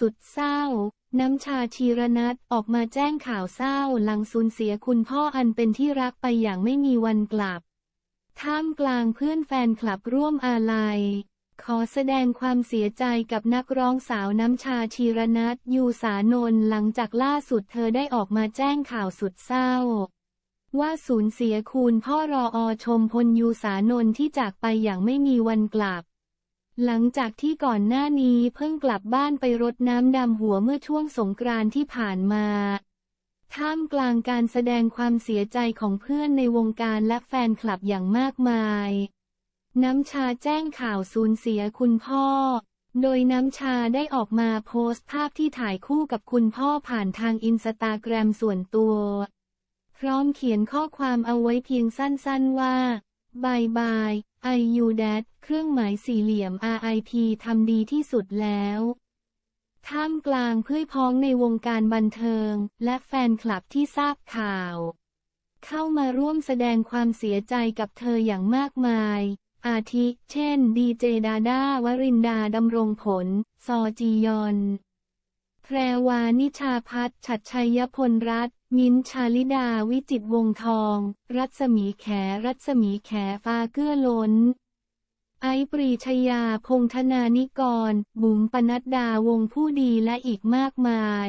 สุดเศร้า น้ำชาชีรนัทออกมาแจ้งข่าวเศร้าหลังสูญเสียคุณพ่ออันเป็นที่รักไปอย่างไม่มีวันกลับ ท่ามกลางเพื่อนแฟนคลับร่วมอาลัย ขอแสดงความเสียใจกับนักร้องสาวน้ำชาชีรนัทยูสานนท์หลังจากล่าสุดเธอได้ออกมาแจ้งข่าวสุดเศร้าว่าสูญเสียคุณพ่อรออชมพลยูสานนท์ที่จากไปอย่างไม่มีวันกลับ หลังจากที่ก่อนหน้านี้เพิ่งกลับบ้านไปรดน้ำดำหัวเมื่อช่วงสงกรานต์ที่ผ่านมา ท่ามกลางการแสดงความเสียใจของเพื่อนในวงการและแฟนคลับอย่างมากมาย น้ำชาแจ้งข่าวสูญเสียคุณพ่อ โดยน้ำชาได้ออกมาโพสต์ภาพที่ถ่ายคู่กับคุณพ่อผ่านทางอินสตาแกรมส่วนตัว พร้อมเขียนข้อความเอาไว้เพียงสั้นๆว่า บายบายไอยูแดดเครื่องหมายสี่เหลี่ยม RIP ทำดีที่สุดแล้ว ท่ามกลางเพื่อพ้องในวงการบันเทิง และแฟนคลับที่ทราบข่าว เข้ามาร่วมแสดงความเสียใจกับเธออย่างมากมาย อาทิ เช่น ดีเจดาดาวรินดาดำรงผล ซอจียอน พรวานิชาพัฒชัดชัยพลรัตน์มิ้นชาลิดาวิจิตวงทอง รัศมีแข รัศมีแขฟ้าเกื้อล้น ไอปรีชยาพงธนานิกร บุ๋มปนัดดาวงผู้ดีและอีกมากมาย